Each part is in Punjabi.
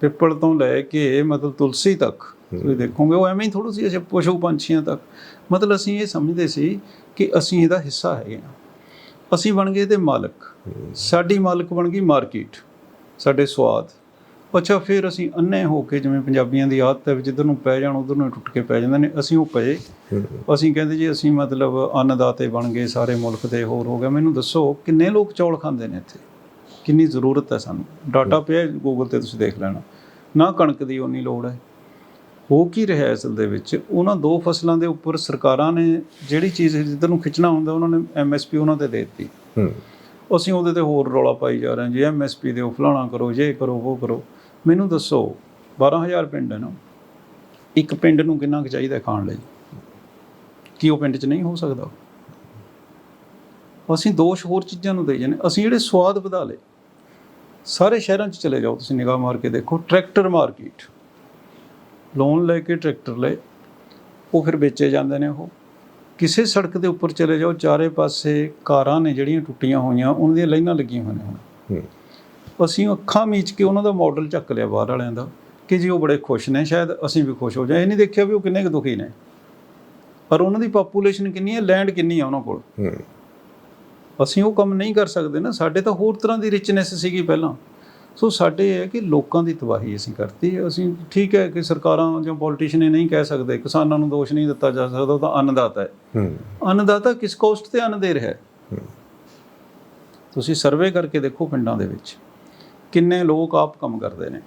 ਪਿੱਪਲ ਤੋਂ ਲੈ ਕੇ ਮਤਲਬ ਤੁਲਸੀ ਤੱਕ ਤੁਸੀਂ ਦੇਖੋਗੇ ਉਹ ਐਵੇਂ ਹੀ ਥੋੜਾ ਸੀ ਅਜੇ ਪਸ਼ੂ ਪੰਛੀਆਂ ਤੱਕ। ਮਤਲਬ ਅਸੀਂ ਇਹ ਸਮਝਦੇ ਸੀ ਕਿ ਅਸੀਂ ਇਹਦਾ ਹਿੱਸਾ ਹੈਗੇ ਹਾਂ। ਅਸੀਂ ਬਣ ਗਏ ਤੇ ਮਾਲਕ। ਸਾਡੀ ਮਾਲਕ ਬਣ ਗਈ ਮਾਰਕੀਟ ਸਾਡੇ ਸਵਾਦ। ਅੱਛਾ ਫਿਰ ਅਸੀਂ ਅੰਨੇ ਹੋ ਕੇ ਜਿਵੇਂ ਪੰਜਾਬੀਆਂ ਦੀ ਆਦਤ ਹੈ ਵੀ ਜਿੱਧਰ ਨੂੰ ਪੈ ਜਾਣ ਉਧਰ ਨੂੰ ਟੁੱਟ ਕੇ ਪੈ ਜਾਂਦੇ ਨੇ ਅਸੀਂ ਉਹ ਪਏ। ਅਸੀਂ ਕਹਿੰਦੇ ਜੀ ਅਸੀਂ ਮਤਲਬ ਅੰਨਦਾਤੇ ਬਣ ਗਏ ਸਾਰੇ ਮੁਲਕ ਦੇ ਹੋਰ ਹੋ ਗਿਆ ਮੈਨੂੰ ਦੱਸੋ ਕਿੰਨੇ ਲੋਕ ਚੌਲ ਖਾਂਦੇ ਨੇ ਇੱਥੇ? ਕਿੰਨੀ ਜ਼ਰੂਰਤ ਹੈ ਸਾਨੂੰ। ਡਾਟਾ ਪਿਆ ਗੂਗਲ ਤੇ ਤੁਸੀਂ ਦੇਖ ਲੈਣਾ। ਨਾ ਕਣਕ ਦੀ ਉਨੀ ਲੋੜ ਹੈ। ਹੋ ਕੀ ਰਿਹਾ ਅਸਲ ਦੇ ਵਿੱਚ? ਉਹਨਾਂ ਦੋ ਫਸਲਾਂ ਦੇ ਉੱਪਰ ਸਰਕਾਰਾਂ ਨੇ ਜਿਹੜੀ ਚੀਜ਼ ਜਿੱਧਰ ਨੂੰ ਖਿੱਚਣਾ ਹੁੰਦਾ ਉਹਨਾਂ ਨੇ ਐਮਐਸਪੀ ਉਹਨਾਂ ਤੇ ਦੇ ਦਿੱਤੀ। ਹੂੰ। ਅਸੀਂ ਉਹਦੇ ਤੇ ਹੋਰ ਰੌਲਾ ਪਾਈ ਜਾ ਰਹੇ ਹਾਂ। ਜੀ ਐਮਐਸਪੀ ਦੇ ਫਲਾਣਾ ਕਰੋ ਜੇ ਕਰੋ ਉਹ ਕਰੋ। ਮੈਨੂੰ ਦੱਸੋ 12000 ਪਿੰਡ ਹੈ ਨਾ। ਇੱਕ ਪਿੰਡ ਨੂੰ ਕਿੰਨਾ ਕੁ ਚਾਹੀਦਾ ਖਾਣ ਲਈ? ਕੀ ਉਹ ਪਿੰਡ 'ਚ ਨਹੀਂ ਹੋ ਸਕਦਾ? ਅਸੀਂ ਦੋਸ਼ ਹੋਰ ਚੀਜ਼ਾਂ ਨੂੰ ਦੇ ਜਾਂਦੇ ਅਸੀਂ ਜਿਹੜੇ ਸਵਾਦ ਵਧਾ ਲਏ ਸਾਰੇ ਸ਼ਹਿਰਾਂ 'ਚ ਚਲੇ ਜਾਓ ਤੁਸੀਂ ਨਿਗਾਹ ਮਾਰ ਕੇ ਦੇਖੋ ਟਰੈਕਟਰ ਮਾਰਕੀਟ ਲੋਨ ਲੈ ਕੇ ਟਰੈਕਟਰ ਲਏ ਉਹ ਫਿਰ ਵੇਚੇ ਜਾਂਦੇ ਨੇ ਉਹ। ਕਿਸੇ ਸੜਕ ਦੇ ਉੱਪਰ ਚਲੇ ਜਾਓ ਚਾਰੇ ਪਾਸੇ ਕਾਰਾਂ ਨੇ ਜਿਹੜੀਆਂ ਟੁੱਟੀਆਂ ਹੋਈਆਂ ਉਹਨਾਂ ਦੀਆਂ ਲਾਈਨਾਂ ਲੱਗੀਆਂ ਹੋਈਆਂ ਨੇ। ਅਸੀਂ ਅੱਖਾਂ ਮੀਚ ਕੇ ਉਹਨਾਂ ਦਾ ਮਾਡਲ ਚੱਕ ਲਿਆ ਬਾਹਰ ਵਾਲਿਆਂ ਦਾ ਕਿ ਜੀ ਉਹ ਬੜੇ ਖੁਸ਼ ਨੇ ਸ਼ਾਇਦ ਅਸੀਂ ਵੀ ਖੁਸ਼ ਹੋ ਜਾਏ ਇਹ ਨਹੀਂ ਦੇਖਿਆ ਵੀ ਉਹ ਕਿੰਨੇ ਕੁ ਦੁਖੀ ਨੇ। ਪਰ ਉਹਨਾਂ ਦੀ ਪਾਪੂਲੇਸ਼ਨ ਕਿੰਨੀ ਹੈ ਲੈਂਡ ਕਿੰਨੀ ਹੈ ਉਹਨਾਂ ਕੋਲ। ਹੂੰ। ਅਸੀਂ ਉਹ ਕੰਮ ਨਹੀਂ ਕਰ ਸਕਦੇ ਨਾ ਸਾਡੇ ਤਾਂ ਹੋਰ ਤਰ੍ਹਾਂ ਦੀ ਰਿਚਨੈਸ ਸੀਗੀ ਪਹਿਲਾਂ। ਸੋ ਸਾਡੇ ਇਹ ਹੈ ਕਿ ਲੋਕਾਂ ਦੀ ਤਬਾਹੀ ਅਸੀਂ ਕਰਤੀ ਅਸੀਂ ਠੀਕ ਹੈ ਕਿ ਸਰਕਾਰਾਂ ਜਾਂ ਪੋਲੀਟੀਸ਼ੀਅਨ ਇਹ ਨਹੀਂ ਕਹਿ ਸਕਦੇ ਕਿਸਾਨਾਂ ਨੂੰ ਦੋਸ਼ ਨਹੀਂ ਦਿੱਤਾ ਜਾ ਸਕਦਾ ਉਹ ਤਾਂ ਅੰਨਦਾਤਾ ਹੈ। ਹੂੰ। ਅੰਨਦਾਤਾ ਕਿਸ ਕੋਸਟ ਤੇ ਅੰਨ ਦੇ ਰਿਹਾ ਹੈ? ਹੂੰ। ਤੁਸੀਂ ਸਰਵੇ ਕਰਕੇ ਦੇਖੋ ਪਿੰਡਾਂ ਦੇ ਵਿੱਚ ਕਿੰਨੇ ਲੋਕ ਆਪ ਕੰਮ ਕਰਦੇ ਨੇ।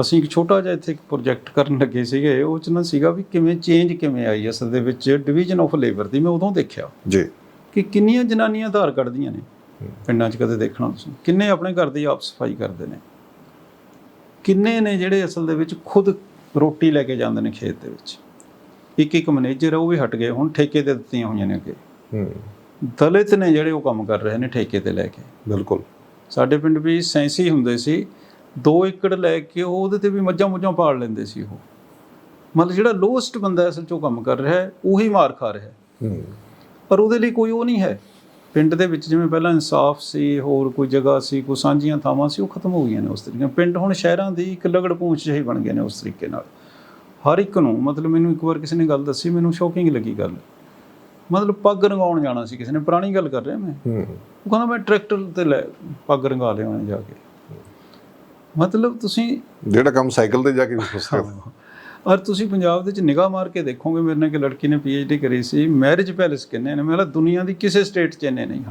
ਅਸੀਂ ਇੱਕ ਛੋਟਾ ਜਿਹਾ ਇੱਥੇ ਇੱਕ ਪ੍ਰੋਜੈਕਟ ਕਰਨ ਲੱਗੇ ਸੀਗੇ ਉਹ ਚ ਨਾ ਸੀਗਾ ਵੀ ਕਿਵੇਂ ਚੇਂਜ ਕਿਵੇਂ ਆਈ ਅਸਲ ਦੇ ਵਿੱਚ ਡਿਵੀਜ਼ਨ ਆਫ ਲੇਬਰ ਦੀ ਮੈਂ ਉਦੋਂ ਦੇਖਿਆ। ਜੀ। ਕਿ ਕਿੰਨੀਆਂ ਜਨਾਨੀਆਂ ਆਧਾਰ ਕੱਢਦੀਆਂ ਨੇ? ਪਿੰਡਾਂ 'ਚ ਕਦੇ ਦੇਖਣਾ ਤੁਸੀਂ? ਕਿੰਨੇ ਆਪਣੇ ਘਰ ਦੀ ਆਪ ਸਫ਼ਾਈ ਕਰਦੇ ਨੇ? ਕਿੰਨੇ ਨੇ ਜਿਹੜੇ ਅਸਲ ਦੇ ਵਿੱਚ ਖੁਦ ਰੋਟੀ ਲੈ ਕੇ ਜਾਂਦੇ ਨੇ ਖੇਤ ਦੇ ਵਿੱਚ? ਇੱਕ ਇੱਕ ਮੈਨੇਜਰ ਉਹ ਵੀ ਹਟ ਗਏ ਹੁਣ ਠੇਕੇ ਤੇ ਦਿੱਤੀਆਂ ਹੋਈਆਂ ਨੇ ਅੱਗੇ। ਹੂੰ। ਦਲਿਤ ਨੇ ਜਿਹੜੇ ਉਹ ਕੰਮ ਕਰ ਰਹੇ ਨੇ ਠੇਕੇ ਤੇ ਲੈ ਕੇ। ਬਿਲਕੁਲ। ਸਾਡੇ ਪਿੰਡ ਵੀ ਸੈਂਸੀ ਹੁੰਦੇ ਸੀ 2 ਏਕੜ ਲੈ ਕੇ ਉਹ ਉਹਦੇ ਤੇ ਵੀ ਮੱਝਾਂ ਮੁੱਝਾਂ ਪਾਲ ਲੈਂਦੇ ਸੀ ਉਹ। ਮਤਲਬ ਜਿਹੜਾ ਲੋਐਸਟ ਬੰਦਾ ਅਸਲ 'ਚ ਉਹ ਕੰਮ ਕਰ ਰਿਹਾ ਹੈ ਉਹੀ ਮਾਰ ਖਾ ਰਿਹਾ ਹੈ। ਹੂੰ। ਪਰ ਉਹਦੇ ਲਈ ਕੋਈ ਉਹ ਨਹੀਂ ਹੈ। ਪਿੰਡ ਦੇ ਵਿੱਚ ਜਿਵੇਂ ਪਹਿਲਾਂ ਇਨਸਾਫ ਸੀ ਹੋਰ ਕੋਈ ਜਗ੍ਹਾ ਸੀ ਕੋਈ ਸਾਂਝੀਆਂ ਥਾਵਾਂ ਸੀ ਉਹ ਖਤਮ ਹੋ ਗਈਆਂ ਨੇ ਉਸ ਤਰੀਕੇ ਨਾਲ। ਪਿੰਡ ਹੁਣ ਸ਼ਹਿਰਾਂ ਦੀ ਇੱਕ ਲਗੜ ਪੂੰਛ ਜਿਹੀ ਬਣ ਗਏ ਨੇ ਉਸ ਤਰੀਕੇ ਨਾਲ। ਹਰ ਇੱਕ ਨੂੰ ਮਤਲਬ ਮੈਨੂੰ ਇੱਕ ਵਾਰ ਕਿਸੇ ਨੇ ਗੱਲ ਦੱਸੀ ਮੈਨੂੰ ਸ਼ੌਕਿੰਗ ਲੱਗੀ ਗੱਲ। ਮਤਲਬ ਪੱਗ ਰੰਗਾਉਣ ਜਾਣਾ ਸੀ ਕਿਸੇ ਨੇ ਪੁਰਾਣੀ ਗੱਲ ਕਰ ਰਿਹਾ ਮੈਂ। ਹੂੰ। ਉਹ ਕਹਿੰਦਾ ਮੈਂ ਟਰੈਕਟਰ ਤੇ ਲੈ ਪੱਗ ਰੰਗਾ ਲਿਆਉਣਾ ਜਾ ਕੇ। ਮਤਲਬ ਤੁਸੀਂ ਜਿਹੜਾ ਕੰਮ ਸਾਈਕਲ ਤੇ ਜਾ ਕੇ ਵੀ ਹੋ ਸਕਦਾ। ਔਰ ਤੁਸੀਂ ਪੰਜਾਬ ਦੇ ਵਿੱਚ ਨਿਗਾਹ ਮਾਰ ਕੇ ਦੇਖੋਗੇ ਮੇਰੇ ਨਾਲ ਇੱਕ ਲੜਕੀ ਨੇ ਪੀਐਚਡੀ ਕਰੀ ਸੀ ਮੈਰਿਜ ਪੈਲੇਸ ਕਿੰਨੇ ਨੇ ਮੇਰਾ ਦੁਨੀਆ ਦੀ ਕਿਸੇ ਸਟੇਟ 'ਚ ਇੰਨੇ ਨਹੀਂ